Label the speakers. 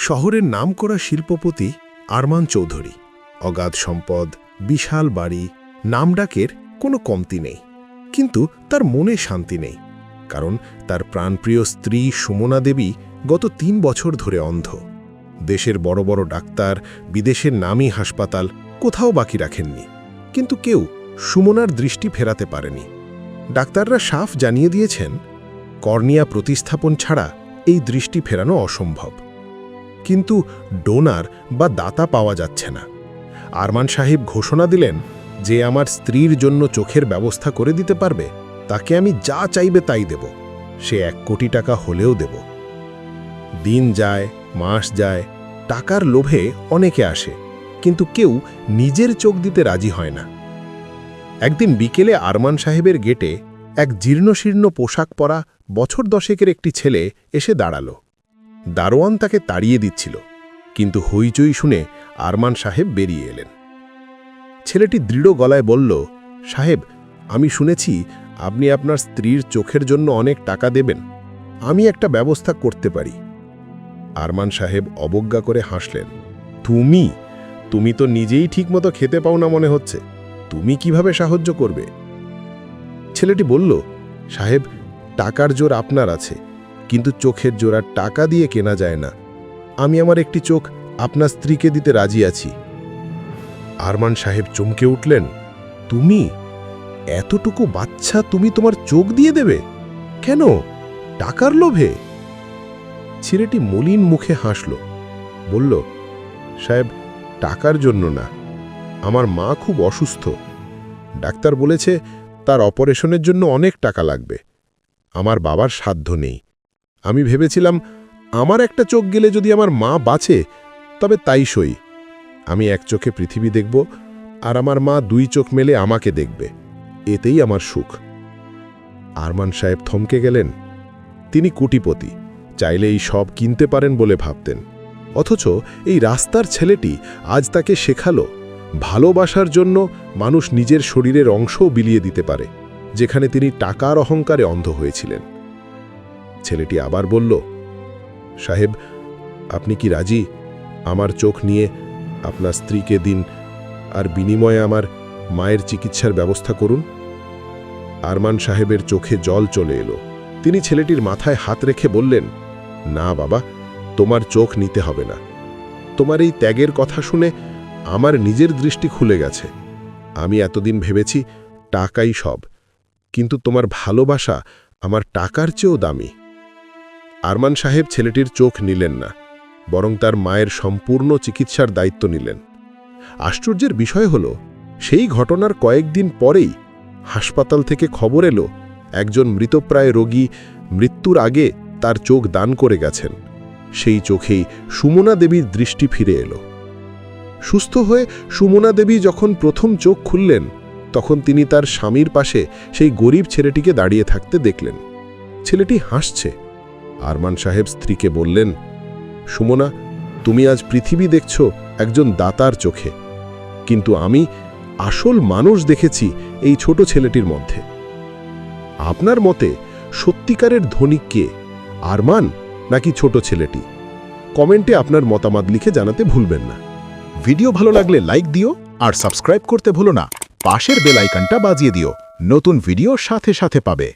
Speaker 1: শহরের নামকরা শিল্পপতি আরমান চৌধুরী। অগাধ সম্পদ, বিশাল বাড়ি, নামডাকের কোনো কমতি নেই। কিন্তু তার মনে শান্তি নেই, কারণ তার প্রাণপ্রিয় স্ত্রী সুমনা দেবী গত তিন বছর ধরে অন্ধ। দেশের বড় বড় ডাক্তার, বিদেশের নামী হাসপাতাল কোথাও বাকি রাখেননি। কিন্তু কেউ সুমনার দৃষ্টি ফেরাতে পারেনি। ডাক্তাররা সাফ জানিয়ে দিয়েছেন, কর্নিয়া প্রতিস্থাপন ছাড়া এই দৃষ্টি ফেরানো অসম্ভব। কিন্তু ডোনার বা দাতা পাওয়া যাচ্ছে না। আরমান সাহেব ঘোষণা দিলেন যে আমার স্ত্রীর জন্য চোখের ব্যবস্থা করে দিতে পারবে, তাকে আমি যা চাইবে তাই দেব। সে এক কোটি টাকা হলেও দেব। দিন যায়, মাস যায়, টাকার লোভে অনেকে আসে, কিন্তু কেউ নিজের চোখ দিতে রাজি হয় না। একদিন বিকেলে আরমান সাহেবের গেটে এক জীর্ণশীর্ণ পোশাক পরা বছর দশেকের একটি ছেলে এসে দাঁড়াল। দারোয়ান তাকে তাড়িয়ে দিচ্ছিল, কিন্তু হইচই শুনে আরমান সাহেব বেরিয়ে এলেন। ছেলেটি দৃঢ় গলায় বলল, সাহেব, আমি শুনেছি আপনি আপনার স্ত্রীর চোখের জন্য অনেক টাকা দেবেন। আমি একটা ব্যবস্থা করতে পারি। আরমান সাহেব অবজ্ঞা করে হাসলেন, তুমি তুমি তো নিজেই ঠিকমতো খেতে পাও না মনে হচ্ছে। তুমি কীভাবে সাহায্য করবে? ছেলেটি বলল, সাহেব, টাকার জোর আপনার আছে কিন্তু চোখের আর টাকা দিয়ে কেনা যায় না। আমি আমার একটি চোখ আপনার স্ত্রীকে দিতে রাজি আছি। আরমান সাহেব চমকে উঠলেন, তুমি? এতটুকু বাচ্চা তুমি তোমার চোখ দিয়ে দেবে? কেন? টাকার লোভে? ছেলেটি মলিন মুখে হাসল, বলল, সাহেব, টাকার জন্য না। আমার মা খুব অসুস্থ। ডাক্তার বলেছে তার অপারেশনের জন্য অনেক টাকা লাগবে। আমার বাবার সাধ্য নেই। আমি ভেবেছিলাম, আমার একটা চোখ গেলে যদি আমার মা বাঁচে, তবে তাই সই। আমি এক চোখে পৃথিবী দেখব, আর আমার মা দুই চোখ মেলে আমাকে দেখবে। এতেই আমার সুখ। আরমান সাহেব থমকে গেলেন। তিনি কুটিপতি, চাইলে এই সব কিনতে পারেন বলে ভাবতেন। অথচ এই রাস্তার ছেলেটি আজ তাকে শেখালো, ভালোবাসার জন্য মানুষ নিজের শরীরের অংশও বিলিয়ে দিতে পারে, যেখানে তিনি টাকার অহংকারে অন্ধ হয়েছিলেন। ছেলেটি আবার বলল, সাহেব, আপনি কি রাজি? আমার চোখ নিয়ে আপনার স্ত্রীকে দিন আর বিনিময়ে আমার মায়ের চিকিৎসার ব্যবস্থা করুন? আরমান সাহেবের চোখে জল চলে এলো। তিনি ছেলেটির মাথায় হাত রেখে বললেন, না বাবা, তোমার চোখ নিতে হবে না। তোমার এই ত্যাগের কথা শুনে আমার নিজের দৃষ্টি খুলে গেছে। আমি এতদিন ভেবেছি টাকাই সব, কিন্তু তোমার ভালোবাসা আমার টাকার চেয়েও দামি। আরমান সাহেব ছেলেটির চোখ নিলেন না, বরং তার মায়ের সম্পূর্ণ চিকিৎসার দায়িত্ব নিলেন। আশ্চর্যের বিষয় হল, সেই ঘটনার কয়েকদিন পরেই হাসপাতাল থেকে খবর এলো, একজন মৃতপ্রায় রোগী মৃত্যুর আগে তার চোখ দান করে গেছেন। সেই চোখেই সুমনা দেবীর দৃষ্টি ফিরে এলো। সুস্থ হয়ে সুমনা দেবী যখন প্রথম চোখ খুললেন, তখন তিনি তার স্বামীর পাশে সেই গরিব ছেলেটিকে দাঁড়িয়ে থাকতে দেখলেন। ছেলেটি হাসছে। আরমান সাহেব স্ত্রীকে বললেন, সুমনা, তুমি আজ পৃথিবী দেখছ একজন দাতার চোখে। কিন্তু আমি আসল মানুষ দেখেছি এই ছোট ছেলেটির মধ্যে। আপনার মতে সত্যিকারের ধনিক কে, আরমান নাকি ছোট ছেলেটি? কমেন্টে আপনার মতামত লিখে জানাতে ভুলবেন না।
Speaker 2: ভিডিও ভালো লাগলে লাইক দিও আর সাবস্ক্রাইব করতে ভুলো না। পাশের বেল আইকনটা বাজিয়ে দিও। নতুন ভিডিও সাথে সাথে পাবে।